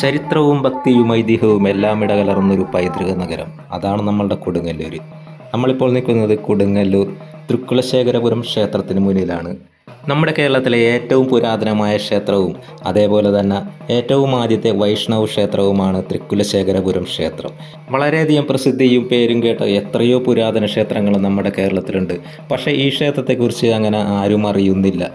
ചരിത്രവും ഭക്തിയും ഐതിഹ്യവും എല്ലാം ഇടകലർന്നൊരു പൈതൃക നഗരം. അതാണ് നമ്മളുടെ കൊടുങ്ങല്ലൂർ നമ്മളിപ്പോൾ നിൽക്കുന്നത് കൊടുങ്ങല്ലൂർ തൃക്കുലശേഖരപുരം ക്ഷേത്രത്തിന് മുന്നിലാണ്. നമ്മുടെ കേരളത്തിലെ ഏറ്റവും പുരാതനമായ ക്ഷേത്രവും അതേപോലെ തന്നെ ഏറ്റവും ആദ്യത്തെ വൈഷ്ണവ ക്ഷേത്രവുമാണ് തൃക്കുലശേഖരപുരം ക്ഷേത്രം. വളരെയധികം പ്രസിദ്ധിയും പേരും കേട്ട എത്രയോ പുരാതന ക്ഷേത്രങ്ങൾ നമ്മുടെ കേരളത്തിലുണ്ട്. പക്ഷേ ഈ ക്ഷേത്രത്തെക്കുറിച്ച് അങ്ങനെ ആരും അറിയുന്നില്ല.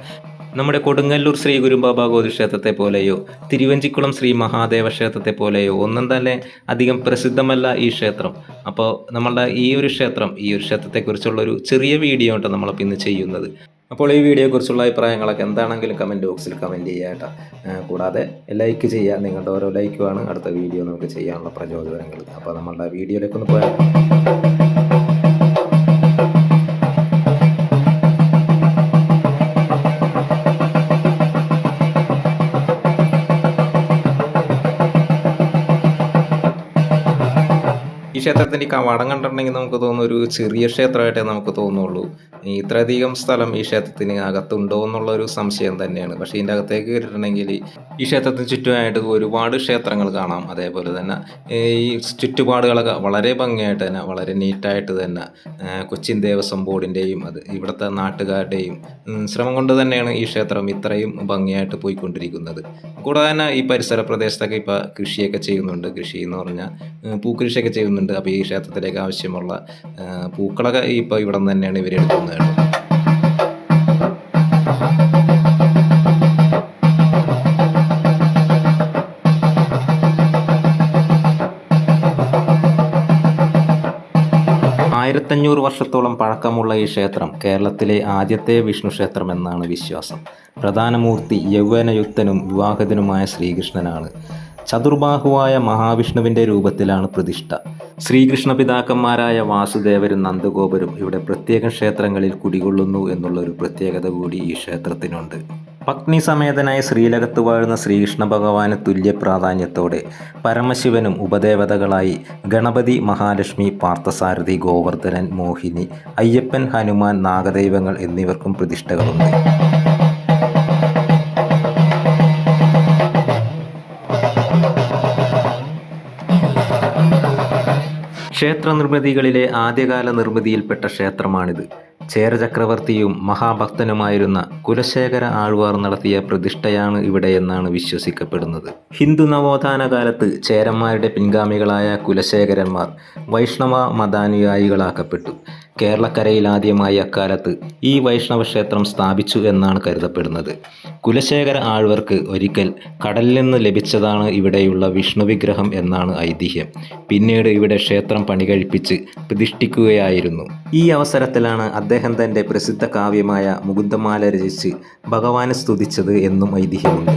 നമ്മുടെ കൊടുങ്ങല്ലൂർ ശ്രീ ഗുരുബാബാഗോതി ക്ഷേത്രത്തെ പോലെയോ തിരുവഞ്ചിക്കുളം ശ്രീ മഹാദേവ ക്ഷേത്രത്തെ പോലെയോ ഒന്നും തന്നെ അധികം പ്രസിദ്ധമല്ല ഈ ക്ഷേത്രം. അപ്പോൾ നമ്മളുടെ ഈ ഒരു ക്ഷേത്രം ഈ ഒരു ക്ഷേത്രത്തെക്കുറിച്ചുള്ള ഒരു ചെറിയ വീഡിയോ ആണ് നമ്മളിപ്പോൾ ഇന്ന് ചെയ്യുന്നത്. അപ്പോൾ ഈ വീഡിയോയെക്കുറിച്ചുള്ള അഭിപ്രായങ്ങളൊക്കെ എന്താണെങ്കിലും കമന്റ് ബോക്സിൽ കമന്റ് ചെയ്യുക കേട്ടോ. കൂടാതെ ലൈക്ക് ചെയ്യുക. നിങ്ങളുടെ ഓരോ ലൈക്കുമാണ് അടുത്ത വീഡിയോ നമുക്ക് ചെയ്യാനുള്ള പ്രചോദനങ്ങൾ. അപ്പോൾ നമ്മളുടെ വീഡിയോയിലേക്ക് ഒന്ന് പോയാൽ ഈ ക്ഷേത്രത്തിന്റെ ഈ കവാടം കണ്ടിട്ടുണ്ടെങ്കിൽ നമുക്ക് തോന്നുന്ന ഒരു ചെറിയ ക്ഷേത്രമായിട്ടേ നമുക്ക് തോന്നുള്ളൂ. ഇത്രയധികം സ്ഥലം ഈ ക്ഷേത്രത്തിന് അകത്തുണ്ടോ എന്നുള്ള ഒരു സംശയം തന്നെയാണ്. പക്ഷേ ഇതിന്റെ അകത്തേക്ക് കയറിയിട്ടുണ്ടെങ്കിൽ ഈ ക്ഷേത്രത്തിന് ചുറ്റുമായിട്ട് ഒരുപാട് ക്ഷേത്രങ്ങൾ കാണാം. അതേപോലെ തന്നെ ഈ ചുറ്റുപാടുകളൊക്കെ വളരെ ഭംഗിയായിട്ട് തന്നെ വളരെ നീറ്റായിട്ട് തന്നെ കൊച്ചിൻ ദേവസ്വം ബോർഡിന്റെയും അത് ഇവിടുത്തെ നാട്ടുകാരുടെയും ശ്രമം കൊണ്ട് തന്നെയാണ് ഈ ക്ഷേത്രം ഇത്രയും ഭംഗിയായിട്ട് പോയിക്കൊണ്ടിരിക്കുന്നത്. കൂടാതെ തന്നെ ഈ പരിസര പ്രദേശത്തൊക്കെ ഇപ്പോൾ കൃഷിയൊക്കെ ചെയ്യുന്നുണ്ട്. കൃഷി എന്ന് പറഞ്ഞാൽ പൂക്കൃഷിയൊക്കെ ചെയ്യുന്നുണ്ട്. അപ്പോൾ ഈ ക്ഷേത്രത്തിലേക്ക് ആവശ്യമുള്ള പൂക്കളൊക്കെ ഇപ്പോൾ ഇവിടെ നിന്ന് തന്നെയാണ് ഇവർ എടുക്കുന്നത് ആയിരത്തഞ്ഞൂറ് വർഷത്തോളം പഴക്കമുള്ള ഈ ക്ഷേത്രം കേരളത്തിലെ ആദ്യത്തെ വിഷ്ണു ക്ഷേത്രം എന്നാണ് വിശ്വാസം. പ്രധാനമൂർത്തി യൗവനയുക്തനും വിവാഹിതനുമായ ശ്രീകൃഷ്ണനാണ്. ചതുർബാഹുവായ മഹാവിഷ്ണുവിന്റെ രൂപത്തിലാണ് പ്രതിഷ്ഠ. ശ്രീകൃഷ്ണ പിതാക്കന്മാരായ വാസുദേവരും നന്ദഗോപരും ഇവിടെ പ്രത്യേക ക്ഷേത്രങ്ങളിൽ കുടികൊള്ളുന്നു എന്നുള്ള ഒരു പ്രത്യേകത കൂടി ഈ ക്ഷേത്രത്തിനുണ്ട്. പത്നി സമേതനായ ശ്രീലകത്ത് വാഴുന്ന ശ്രീകൃഷ്ണ ഭഗവാന് തുല്യ പ്രാധാന്യത്തോടെ പരമശിവനും ഉപദേവതകളായി ഗണപതി മഹാലക്ഷ്മി പാർത്ഥസാരഥി ഗോവർദ്ധനൻ മോഹിനി അയ്യപ്പൻ ഹനുമാൻ നാഗദൈവങ്ങൾ എന്നിവർക്കും പ്രതിഷ്ഠകളുണ്ട്. ക്ഷേത്ര നിർമ്മിതികളിലെ ആദ്യകാല നിർമ്മിതിയിൽപ്പെട്ട ക്ഷേത്രമാണിത്. ചേര ചക്രവർത്തിയും മഹാഭക്തനുമായിരുന്ന കുലശേഖര ആഴ്വാർ നടത്തിയ പ്രതിഷ്ഠയാണ് ഇവിടെയെന്നാണ് വിശ്വസിക്കപ്പെടുന്നത്. ഹിന്ദു നവോത്ഥാന കാലത്ത് ചേരന്മാരുടെ പിൻഗാമികളായ കുലശേഖരന്മാർ വൈഷ്ണവ മതാനുയായികളാക്കപ്പെട്ടു. കേരളക്കരയിൽ ആദ്യമായി അക്കാലത്ത് ഈ വൈഷ്ണവ ക്ഷേത്രം സ്ഥാപിച്ചു എന്നാണ് കരുതപ്പെടുന്നത്. കുലശേഖര ആഴ്വർക്ക് ഒരിക്കൽ കടലിൽ നിന്ന് ലഭിച്ചതാണ് ഇവിടെയുള്ള വിഷ്ണു വിഗ്രഹം എന്നാണ് ഐതിഹ്യം. പിന്നീട് ഇവിടെ ക്ഷേത്രം പണികഴിപ്പിച്ച് പ്രതിഷ്ഠിക്കുകയായിരുന്നു. ഈ അവസരത്തിലാണ് അദ്ദേഹം തന്റെ പ്രസിദ്ധ കാവ്യമായ മുകുന്ദമാല രചിച്ച് ഭഗവാനെ സ്തുതിച്ചത് എന്നും ഐതിഹ്യമുണ്ട്.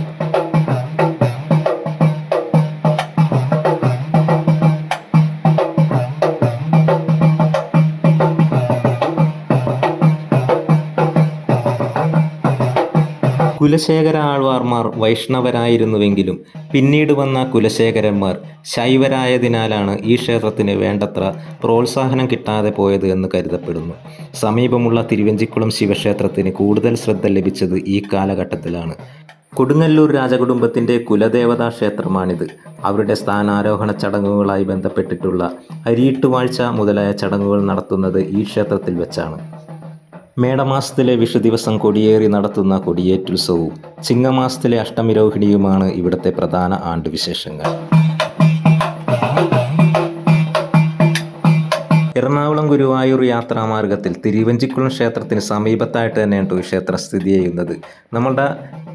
കുലശേഖര ആൾവാർമാർ വൈഷ്ണവരായിരുന്നുവെങ്കിലും പിന്നീട് വന്ന കുലശേഖരന്മാർ ശൈവരായതിനാലാണ് ഈ ക്ഷേത്രത്തിന് വേണ്ടത്ര പ്രോത്സാഹനം കിട്ടാതെ പോയത് എന്ന് കരുതപ്പെടുന്നു. സമീപമുള്ള തിരുവഞ്ചിക്കുളം ശിവക്ഷേത്രത്തിന് കൂടുതൽ ശ്രദ്ധ ലഭിച്ചത് ഈ കാലഘട്ടത്തിലാണ്. കൊടുങ്ങല്ലൂർ രാജകുടുംബത്തിന്റെ കുലദേവതാ ക്ഷേത്രമാണിത്. അവരുടെ സ്ഥാനാരോഹണ ചടങ്ങുകളായി ബന്ധപ്പെട്ടിട്ടുള്ള അരിയിട്ടുവാഴ്ച മുതലായ ചടങ്ങുകൾ നടത്തുന്നത് ഈ ക്ഷേത്രത്തിൽ വെച്ചാണ്. മേടമാസത്തിലെ വിഷുദിവസം കൊടിയേറി നടത്തുന്ന കൊടിയേറ്റുത്സവവും ചിങ്ങമാസത്തിലെ അഷ്ടമിരോഹിണിയുമാണ് ഇവിടുത്തെ പ്രധാന ആണ്ടുവിശേഷങ്ങൾ. എറണാകുളം ഗുരുവായൂർ യാത്രാമാർഗത്തിൽ തിരുവഞ്ചിക്കുളം ക്ഷേത്രത്തിന് സമീപത്തായിട്ട് തന്നെയാണ് ഈ ക്ഷേത്രം സ്ഥിതി ചെയ്യുന്നത്. നമ്മളുടെ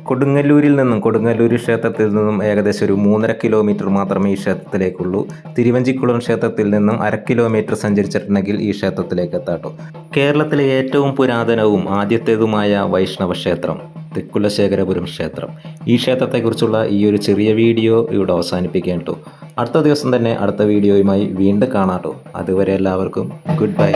കൊടുങ്ങല്ലൂരിൽ നിന്നും കൊടുങ്ങല്ലൂർ ക്ഷേത്രത്തിൽ നിന്നും ഏകദേശം ഒരു മൂന്നര കിലോമീറ്റർ മാത്രമേ ഈ ക്ഷേത്രത്തിലേക്കുള്ളൂ. തിരുവഞ്ചിക്കുളം ക്ഷേത്രത്തിൽ നിന്നും അര കിലോമീറ്റർ സഞ്ചരിച്ചിട്ടുണ്ടെങ്കിൽ ഈ ക്ഷേത്രത്തിലേക്ക് എത്താട്ടോ കേരളത്തിലെ ഏറ്റവും പുരാതനവും ആദ്യത്തേതുമായ വൈഷ്ണവ ക്ഷേത്രം. തെക്കുലശേഖരപുരം ക്ഷേത്രം. ഈ ക്ഷേത്രത്തെക്കുറിച്ചുള്ള ഈ ഒരു ചെറിയ വീഡിയോ ഇവിടെ അവസാനിപ്പിക്കാൻ കേട്ടോ അടുത്ത ദിവസം തന്നെ അടുത്ത വീഡിയോയുമായി വീണ്ടും കാണാട്ടോ അതുവരെ എല്ലാവർക്കും ഗുഡ് ബൈ.